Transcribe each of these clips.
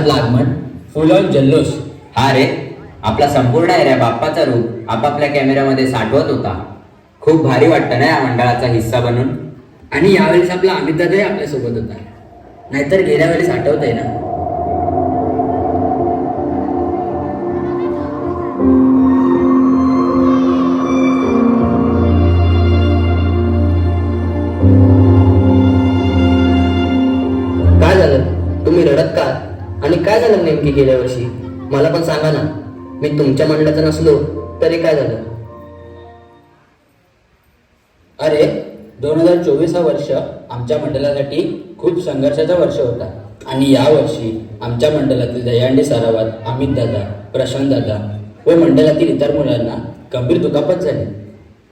भारी लागमन फुल ऑन जल्लोष. हा रे आपला संपूर्ण एरिया बाप्पाचा रूप. आपापल्या कॅमेऱ्यामध्ये साठवत होता. खूप भारी वाटतं ना या मंडळाचा हिस्सा बनून? आणि यावेळेस आपला अमिताभही आपल्यासोबत होता. नाहीतर गेल्या वेळेस आठवत आहे ना? नेमकी गेल्या वर्षी. मला पण सांगा ना. मी तुमच्या मंडळाचा नसलो तरी काय झालं? अरे दोन हजार चोवीस हा वर्ष आमच्या मंडळासाठी खूप संघर्षाचा वर्ष होता. आणि या वर्षी आमच्या मंडळातील दयांडी सारावात अमित दादा प्रशांत दादा व मंडळातील इतर मुलांना गंभीर दुखापत झाली.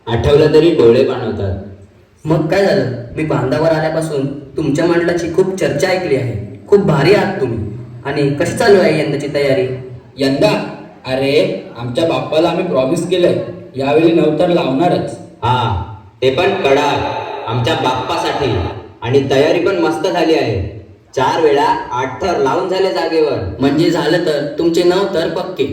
आठवलं तरी डोळे पाणवतात मग काय झालं? मी बांधावर आल्यापासून तुमच्या मंडळाची खूप चर्चा ऐकली आहे. खूप भारी आहात तुम्ही. आणि कशी चालू आहे यंदाची तयारी? यंदा? अरे आमच्या बाप्पाला आम्ही प्रॉमिस केलंय. यावेळी नवतर लावणारच. हा ते पण कडाक आमच्या बाप्पासाठी. आणि तयारी पण मस्त झाली आहे. चार वेळा आठ थर लावून झाले जागेवर. म्हणजे झालं तर तुमचे नाव तर पक्के.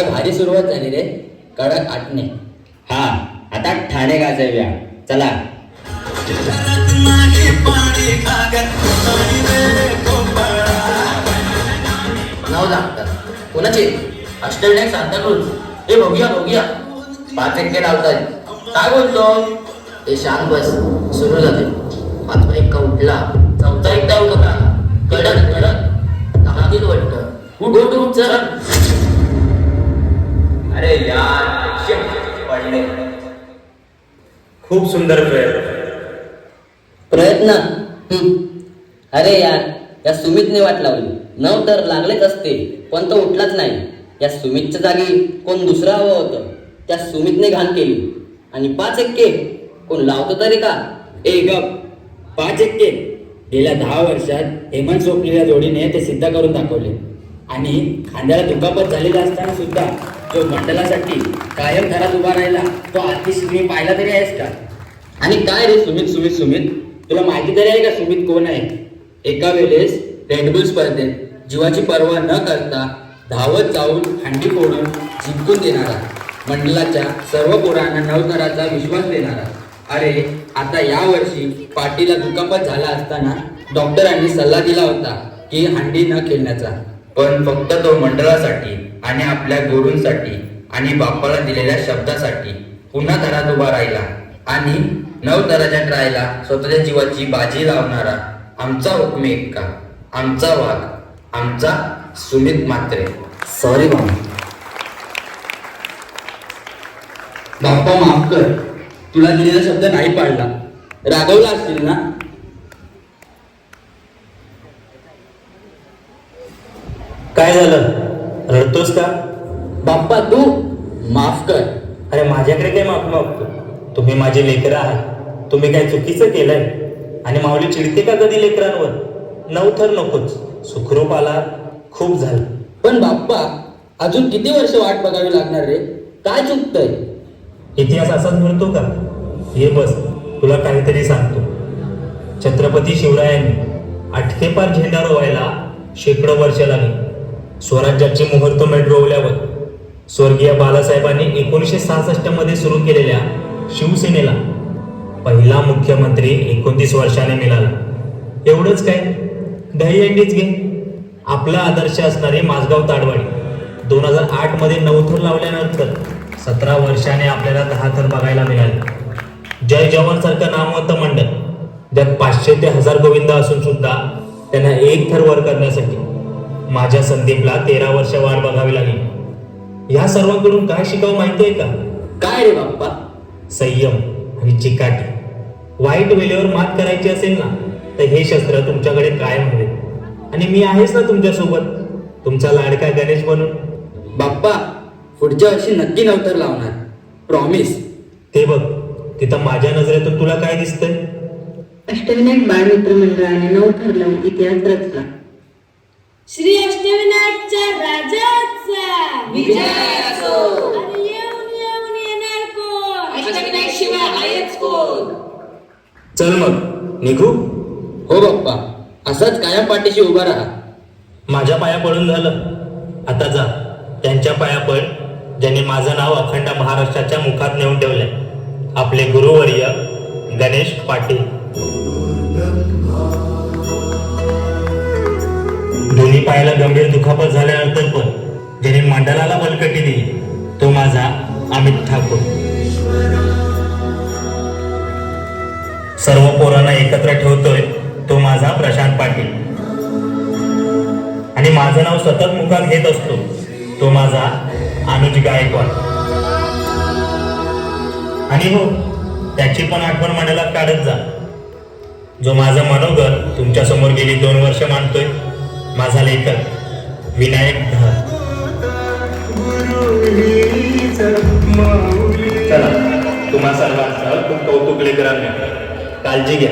काय भारी सुरुवात झाली रे. कडक आटणे. हा आता ठाणे गाजव्या. चला. नाव लागतात कोणाचे? अष्टविनायक सांताक्रूज हे बघूया बघूया पाच एक्के लावताय काय बोलतो? ते शांत बस. सुरू झाले. खूप सुंदर प्रयत्न. हं. अरे यार या सुमितने वाट लावली. नऊ तर लागलेच असते पण तो उठलाच नाही. या सुमितच्या जागी कोण दुसरं हवं होतं? त्या सुमितने घाण केली. आणि पाच एक्के. कोण लावतो तरी का? ए गप. पाच एक्के. गेल्या दहा वर्षात हेमंत सोपलेल्या जोडीने ते सिद्ध करून दाखवले. आणि खांद्याला दुखापत झालेली असताना सुद्धा जो मंडळासाठी कायम घरात उभा राहिला तो आतिश मी पाहिला तरी आहेस का? आणि काय रे सुमित सुमित सुमित? तुला माहिती तरी आहे का सुमित कोण आहे? एका वेळेस रेडबुल स्पर्धेत जीवाची पर्वा न करता धावत जाऊन हंडी फोडून जिंकून देणारा मंडळाच्या सर्व पोरांना नवकराचा विश्वास देणारा. अरे आता या वर्षी पाठीला दुखापत झाला असताना डॉक्टरांनी सल्ला दिला होता की हंडी न खेळण्याचा. पण फक्त तो मंडळासाठी. आणि आपल्या गुरूंसाठी आणि बाप्पाला दिलेल्या शब्दासाठी पुन्हा घरात उभा राहिला. आणि नऊ दराच्या ट्रायला स्वतःच्या जीवाची बाजी लावणारा आमचा हुकमे एक्का आमचा वाघ आमचा सुमित मात्रे सॉरी मामा. बाप्पा माफ कर. तुला दिलेला शब्द नाही पाळला. रागवला असतील ना? काय झालं? रडतोस का? बाप्पा तू माफ कर. अरे माझ्याकडे काय माफ मागतो? तुम्ही माझे लेकरं आहात. तुम्ही काय चुकीचं केलंय? आणि माऊली चिडते का कधी लेकरांवर? नऊ थर नकोच. सुखरूप आला खूप झालं. पण बाप्पा अजून किती वर्ष वाट बघावी लागणार रे? काय चुकतंय? इतिहास असाच म्हणतो का? ये बस तुला काहीतरी सांगतो. छत्रपती शिवरायांनी आठकेपार झेंडा रोवायला शेकडो वर्ष लागली. स्वराज्याचे मुहूर्त रोवल्यावर स्वर्गीय बालासाहेबांनी एकोणीसशे सहासष्टमध्ये सुरू केलेल्या शिवसेनेला पहिला मुख्यमंत्री एकोणतीस वर्षाने मिळाला. एवढंच काय? दहीहंडीच घे. आपला आदर्श असणारे माझगाव ताडवाडी दोन हजार आठमध्ये नऊ थर लावल्यानंतर सतरा वर्षाने आपल्याला दहा थर बघायला मिळाले. जय जवान सारखं नामवंत मंडळ ज्यात पाचशे ते हजार गोविंद असून सुद्धा त्यांना एक थर वर करण्यासाठी माझ्या संदीपला तेरा वर्ष वाट बघावी लागली. ह्या सर्वांकडून काय शिकावं माहितीये का? काय रे बाप्पा? संयम आणि चिकाटी. वाईट वेळेवर मात करायची असेल ना तर हे शस्त्र तुमच्याकडे कायम हवे आणि मी आहेच ना तुमच्यासोबत. तुमचा लाडका गणेश बनून. बाप्पा पुढच्या वर्षी नक्की नवतर लावणार. प्रॉमिस ते बघ तिथं माझ्या नजरेतून तुला काय दिसतंय? अष्टविनायक बाळमित्र मंडळाने नऊ ठरलावून इतिहास रचला. श्री अष्टविनायकच्या राजाचा विजय असो आणि येऊन येऊन येणार कोण? अष्टविनायक शिवाय आहेच कोण? चल मग निघू? हो बाप्पा असंच कायम पाठीशी उभा राहा. माझ्या पाया पडून झालं. आता जा. त्यांच्या पाया पड. ज्यांनी माझं नाव अखंड महाराष्ट्राच्या मुखात नेऊन ठेवलंय. आपले गुरुवर्य गणेश पाटील. पायाला गंभीर दुखापत झाल्यानंतर पण ज्याने मंडळाला बलकटी दिली तो माझा अमित ठाकूर. सर्व पोरांना एकत्र ठेवतोय तो माझा प्रशांत पाटील. आणि माझं नाव सतत मुखात घेत असतो तो माझा अनुज गायकवाड. आणि हो त्याची पण आठवण मंडळात काढत जा. जो माझं मनोगत तुमच्यासमोर गेली दोन वर्ष मानतोय. माझा लेखक विनायक धर. चला तुम्हा सर्वांचं खूप कौतुक लेकरांना. काळजी घ्या.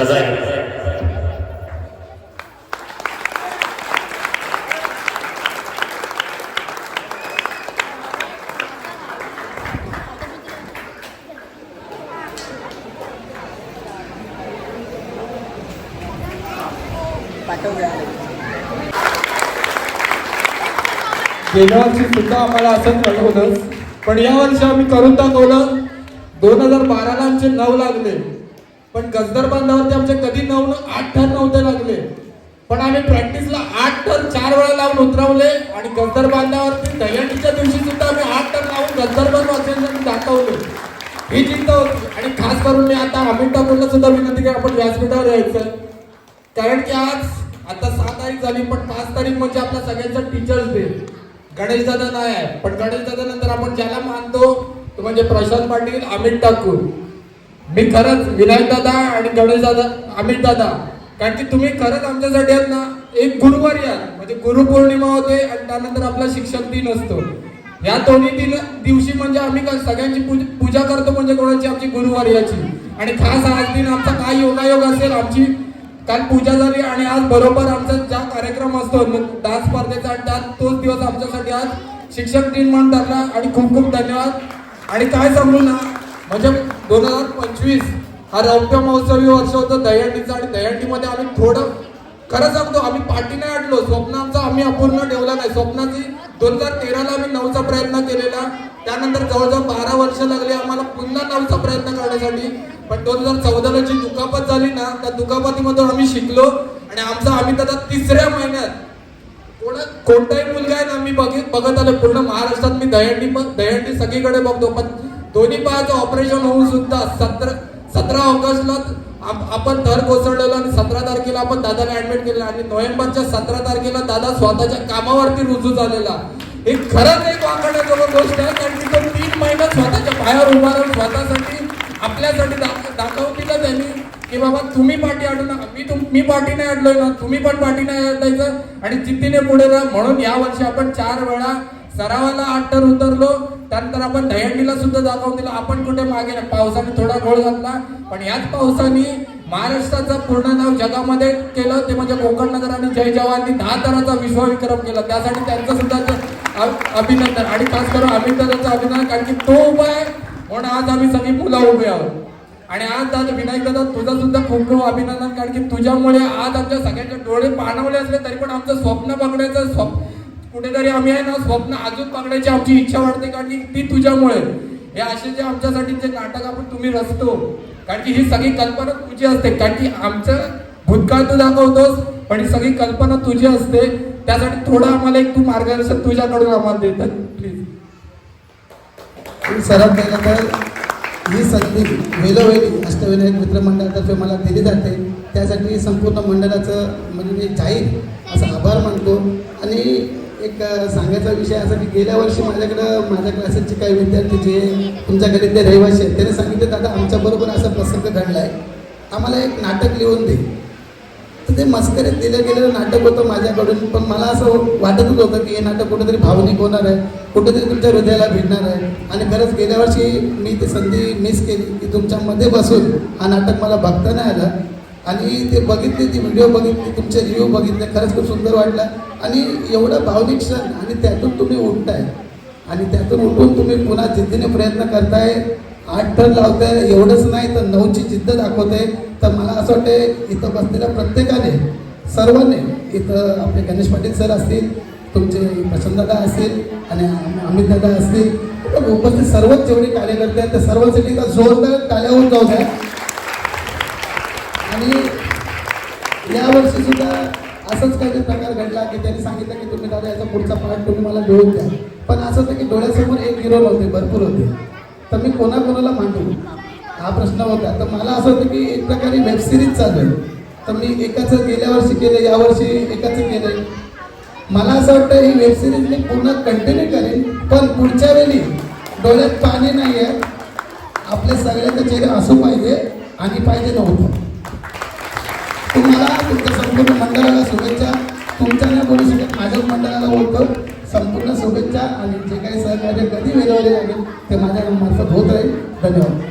रजा घ्या. गेल्या वर्षी सुद्धा आम्हाला असंच झालं होतं. पण या वर्षी आम्ही करून दाखवलं. दोन हजार बाराला आमचे नऊ लागले. पण गजदर बांधावरती आमचे कधी नऊ न आठ ठर नव्हते लागले. पण आम्ही प्रॅक्टिसला आठ टन चार वेळा लावून उतरवले आणि गजदर बांधावरती दहीहंडीच्या दिवशी सुद्धा आम्ही आठ टन लावून गजदर बांध दाखवले. ही चिंता होती. आणि खास करून मी आता अमित ठाकूरला सुद्धा विनंती की आपण व्यासपीठावर यायचं. कारण की आज आता सहा तारीख झाली पण पाच तारीख म्हणजे आपल्या सगळ्यांचा टीचर्स डे गणेश दादा नाही आहे. पण गणेश दादा नंतर आपण ज्याला मानतो तो म्हणजे प्रशांत पाटील अमित ठाकूर. मी खरंच विनायक दादा आणि गणेश दादा अमित दादा. कारण की तुम्ही खरंच आमच्यासाठी आहात ना एक गुरुवार या म्हणजे गुरुपौर्णिमा होते आणि त्यानंतर आपला शिक्षक दिन असतो. या दोन्ही दिन दिवशी म्हणजे आम्ही सगळ्यांची पूजा करतो म्हणजे कोणाची? आमची गुरुवार याची. आणि खास आज दिन आमचा काय योगायोग असेल आमची काल पूजा झाली आणि आज बरोबर आमचा ज्या कार्यक्रम असतो डान्स स्पर्धेचा आणि त्यात तोच दिवस आमच्यासाठी आज शिक्षक दिन म्हणून ठरला आणि खूप खूप धन्यवाद. आणि काय सांगू ना म्हणजे दोन हजार पंचवीस हा रौप्य महोत्सवी वर्ष होतं दहीहंडीचा आणि दहीहंडीमध्ये आम्ही थोडं खरं सांगतो आम्ही पाठी नाही आटलो स्वप्न आम्ही अपूर्ण ठेवलं नाही. स्वप्नाची दोन हजार तेराला आम्ही नऊचा प्रयत्न केलेला. त्यानंतर जवळजवळ बारा वर्ष लागले आम्हाला पुन्हा नऊचा प्रयत्न करण्यासाठी. पण दोन हजार चौदाला जी दुखापत झाली ना त्या दुखापतीमधून आम्ही शिकलो आणि आमचा आम्ही त्याचा तिसऱ्या महिन्यात कोणा कोणताही मुलगा आहे ना मी बघित बघत आलो. पूर्ण महाराष्ट्रात मी दहंडी पण दहंडी सगळीकडे बघतो. पण दोन्ही पायाचं ऑपरेशन होऊन सुद्धा सतरा सतरा ऑगस्टला आपण थर कोसळलेलो आणि सतरा तारखेला आपण दादाला ऍडमिट केलं आणि नोव्हेंबरच्या सतरा तारखेला दादा स्वतःच्या कामावरती रुजू झालेला. हे खरंच एक वाकडण्याजवळ गोष्ट आहे. कारण की तो तीन महिने स्वतःच्या पायावर उभा राहून स्वतःसाठी आपल्यासाठी दाख- दाखवून त्यांनी की बाबा तुम्ही पाठी अडू नका मी तुम मी पाठी नाही अडलोय ना तुम्ही पण पाठी नाही अडायचं आणि जिद्दीने पुढे जा. म्हणून या वर्षी आपण चार वेळा सरावाला आठ उतरलो. त्यानंतर आपण दहीहंडीला सुद्धा दाखवून दिलं. आपण कुठे मागे नाही. पावसाने थोडा घोळ घातला. पण याच पावसाने महाराष्ट्राचं पूर्ण नाव जगामध्ये केलं. ते म्हणजे कोकण नगराने जय जवाननी दहा तराचा विश्वविक्रम केला. त्यासाठी त्यांचं सुद्धा ते अभिनंदन. आणि खास करून अभिनंदनाचं अभिनंदन कारण की तो उपाय आहे म्हणून आज आम्ही सगळी मुलं उभी आहोत. आणि आज दादा विनायक दादा तुझं सुद्धा खूप खूप अभिनंदन कारण की तुझ्यामुळे आज आमच्या सगळ्यांचे डोळे पाणवले असले तरी पण आमचं स्वप्न बघण्याचं स्वप्न कुठेतरी आम्ही आहे ना स्वप्न अजून बघण्याची आमची इच्छा वाटते कारण की ती तुझ्यामुळे. हे असे जे आमच्यासाठी जे नाटक आपण तुम्ही रचतो कारण की ही सगळी कल्पना तुझी असते कारण की आमचं भूतकाळ तू दाखवतोस पण ही सगळी कल्पना तुझी असते त्यासाठी थोडं आम्हाला एक तू मार्गदर्शन तुझ्याकडून आम्हाला देतात प्लीज सर्वात पहिलं ही संधी वेळोवेळी अष्टविनायक मित्रमंडळातर्फे मला दिली जाते. त्यासाठी संपूर्ण मंडळाचं म्हणजे मी जाहीर असा आभार मानतो. आणि एक सांगायचा विषय असा की गेल्या वर्षी माझ्याकडं माझ्या क्लासेसचे काही विद्यार्थी जे तुमच्याकडे ते रहिवासी आहेत त्याने सांगितलं दादा आमच्याबरोबर असा प्रसंग घडला आहे आम्हाला एक नाटक लिहून दे. ते मस्करीत दिलं गेलेलं नाटक होतं माझ्याकडून. पण मला असं वाटतच होतं की हे नाटक कुठेतरी भावनिक होणार आहे कुठेतरी तुमच्या हृदयाला भिडणार आहे. आणि खरंच गेल्या वर्षी मी ती संधी मिस केली की तुमच्यामध्ये बसून हा नाटक मला बघता नाही आला. आणि ते बघितले ती व्हिडिओ बघितली तुमचे रिव्ह्यू बघितले खरंच खूप सुंदर वाटला. आणि एवढा भावनिक क्षण आणि त्यातून तुम्ही उठताय. आणि त्यातून उठून तुम्ही पुन्हा जिद्दीने प्रयत्न करताय. आठ ठर लावताय एवढंच नाही तर नऊची जिद्द दाखवताय. तर मला असं वाटतं इथं बसलेल्या प्रत्येकाने सर्वांनी इथं आपले गणेश पाटील सर असतील तुमचे प्रसन्नदा असतील आणि अमित दादा असतील उपस्थित सर्वच जेवढे कार्यकर्ते आहेत त्या सर्वांसाठी इथं जोरदार टाळ्यावर होऊन जाऊ द्या आणि यावर्षी सुद्धा असंच काही प्रकार घडला की त्यांनी सांगितलं की तुम्ही दादा याचा पुढचा पार्ट तुम्ही मला मिळवून द्या. पण असं होतं की डोळ्यासमोर एक हिरो नव्हते भरपूर होते. तर मी कोणाकोणाला मांडू हा प्रश्न होता. तर मला असं होतं की एक प्रकारे वेब सिरीज चालू आहे. तर मी एकाचं गेल्या वर्षी केलं यावर्षी एकाचं केलं मला असं वाटतं ही वेब सिरीज मी पूर्ण कंटिन्यू करेन पण पुढच्या वेळी डोळ्यात पाणी नाही आहे आपल्या सगळ्याचे चेहरे असू पाहिजे आणि पाहिजे नव्हतं. तुम्हाला तुमच्या संपूर्ण मंडळाला शुभेच्छा. तुमच्या नाही बोलू शकत माझ्याच मंडळाला बोलतो. संपूर्ण शुभेच्छा आणि जे काही सहकार्य कधी वेळेवर लागेल ते माझ्या मार्फत होत राहील. धन्यवाद.